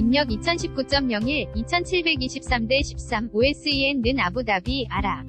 입력 2019.01, 2723대 13, OSEN는 아부다비, 아랍.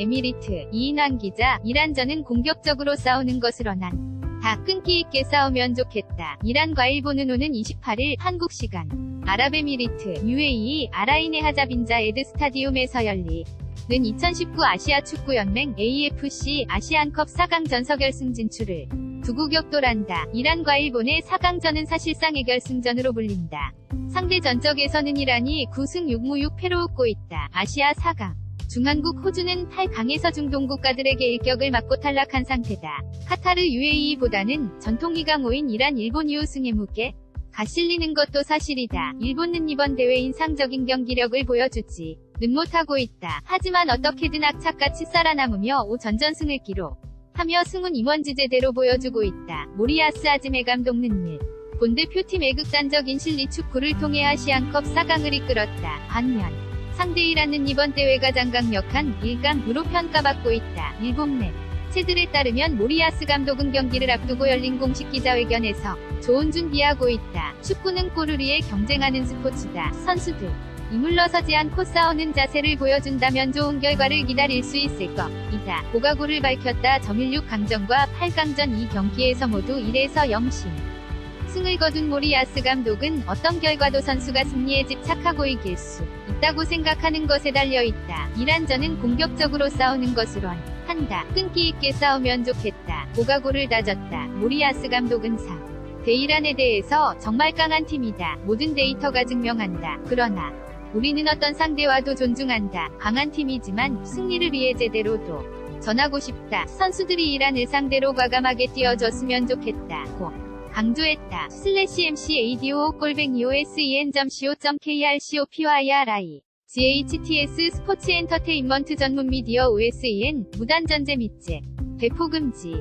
에미리트, 이인환 기자, 이란전은 공격적으로 싸우는 것으로 난. 다 끈기 있게 싸우면 좋겠다. 이란과 일본은 오는 28일 한국 시간. 아랍에미리트, UAE, 아라인의 하자빈자 에드 스타디움에서 열리. 는 2019 아시아 축구연맹 AFC 아시안컵 4강 전 서결승 진출을 두고 격돌한다. 이란과 일본의 4강전은 사실상 의결승전으로 불린다. 상대 전적에서는 이란이 9승 6무 6패로 웃고 있다. 아시아 4강. 중한국 호주는 8강에서 중동 국가들에게 일격을 맞고 탈락한 상태다. 카타르 UAE보다는 전통 2강 5인 이란 일본 이후 승에 무게 가 실리는 것도 사실이다. 일본은 이번 대회 인상적인 경기력을 보여주지. 는 못하고 있다. 하지만 어떻게든 악착같이 살아남으며 5전전승을 기록. 하며 승훈 임원지 제대로 보여주고 있다. 모리아스 아즈메 감독 는 일. 본 대 표팀 애극단적인 실리 축구를 통해 아시안컵 4강을 이끌었다. 반면 상대 이란은 이번 대회 가 장 강력한 1강으로 평가받고 있다. 일본 넷. 채들에 따르면 모리아스 감독은 경기를 앞두고 열린 공식 기자회견에서 좋은 준비하고 있다. 축구는 위해 경쟁하는 스포츠다. 선수들. 이물러서지 않고 싸우는 자세를 보여준다면 좋은 결과를 기다릴 수 있을 것 이다. 고가고를 밝혔다. 점일육 강전과 8강전 이 경기에서 모두 1에서 0심. 승을 거둔 모리아스 감독은 어떤 결과도 선수가 승리에 집착하고 이길 수 있다고 생각하는 것에 달려 있다. 이란전은 공격적으로 싸우는 것으로 한다. 끈기 있게 싸우면 좋겠다. 고가고를 다졌다. 모리아스 감독은 4. 대이란에 대해서 정말 강한 팀이다. 모든 데이터가 증명한다. 그러나 우리는 어떤 상대와도 존중한다. 강한 팀이지만 승리를 위해 제대로 도 전하고 싶다. 선수들이 이란을 상대로 과감하게 뛰어줬으면 좋겠다. 고 강조했다. 슬래시 MC ADO 골뱅이 OSEN.co.kr COPYRI GHTS 스포츠 엔터테인먼트 전문 미디어 OSEN 무단 전제 및제 배포 금지